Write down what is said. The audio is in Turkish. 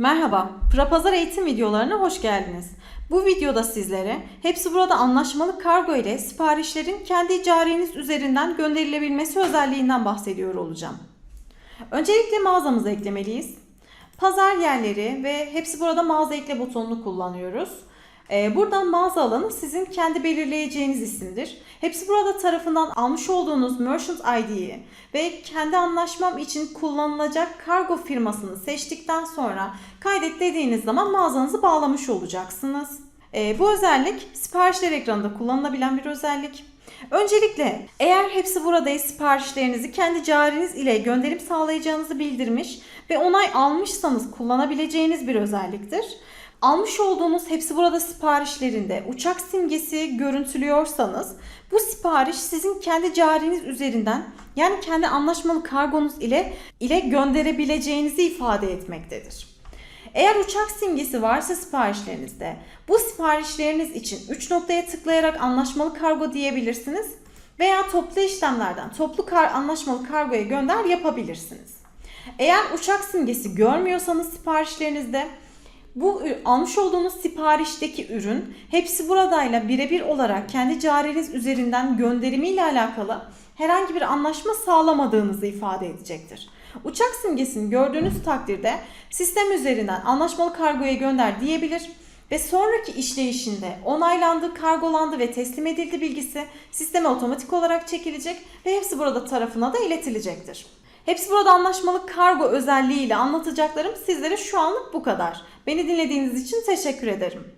Merhaba, Prapazar eğitim videolarına hoş geldiniz. Bu videoda sizlere hepsi burada anlaşmalı kargo ile siparişlerin kendi cariniz üzerinden gönderilebilmesi özelliğinden bahsediyor olacağım. Öncelikle mağazamızı eklemeliyiz. Pazar yerleri ve hepsi burada mağaza ekle butonunu kullanıyoruz. Ee, Buradan mağaza alanı sizin kendi belirleyeceğiniz isimdir. Hepsi burada tarafından almış olduğunuz Merchant ID'yi ve kendi anlaşmam için kullanılacak kargo firmasını seçtikten sonra kaydet dediğiniz zaman mağazanızı bağlamış olacaksınız. Ee, bu özellik siparişler ekranında kullanılabilen bir özellik. Öncelikle eğer hepsi burada siparişlerinizi kendi cariniz ile gönderim sağlayacağınızı bildirmiş ve onay almışsanız kullanabileceğiniz bir özelliktir. Almış olduğunuz hepsi burada siparişlerinde uçak simgesi görüntülüyorsanız bu sipariş sizin kendi cariniz üzerinden yani kendi anlaşmalı kargonuz ile ile gönderebileceğinizi ifade etmektedir. Eğer uçak simgesi varsa siparişlerinizde bu siparişleriniz için 3 noktaya tıklayarak anlaşmalı kargo diyebilirsiniz veya toplu işlemlerden toplu kar anlaşmalı kargoya gönder yapabilirsiniz. Eğer uçak simgesi görmüyorsanız siparişlerinizde bu almış olduğunuz siparişteki ürün hepsi buradayla birebir olarak kendi cariniz üzerinden gönderimiyle alakalı herhangi bir anlaşma sağlamadığınızı ifade edecektir. Uçak simgesini gördüğünüz takdirde sistem üzerinden anlaşmalı kargoya gönder diyebilir ve sonraki işleyişinde onaylandı, kargolandı ve teslim edildi bilgisi sisteme otomatik olarak çekilecek ve hepsi burada tarafına da iletilecektir. Hepsi burada anlaşmalı kargo özelliğiyle anlatacaklarım sizlere şu anlık bu kadar. Beni dinlediğiniz için teşekkür ederim.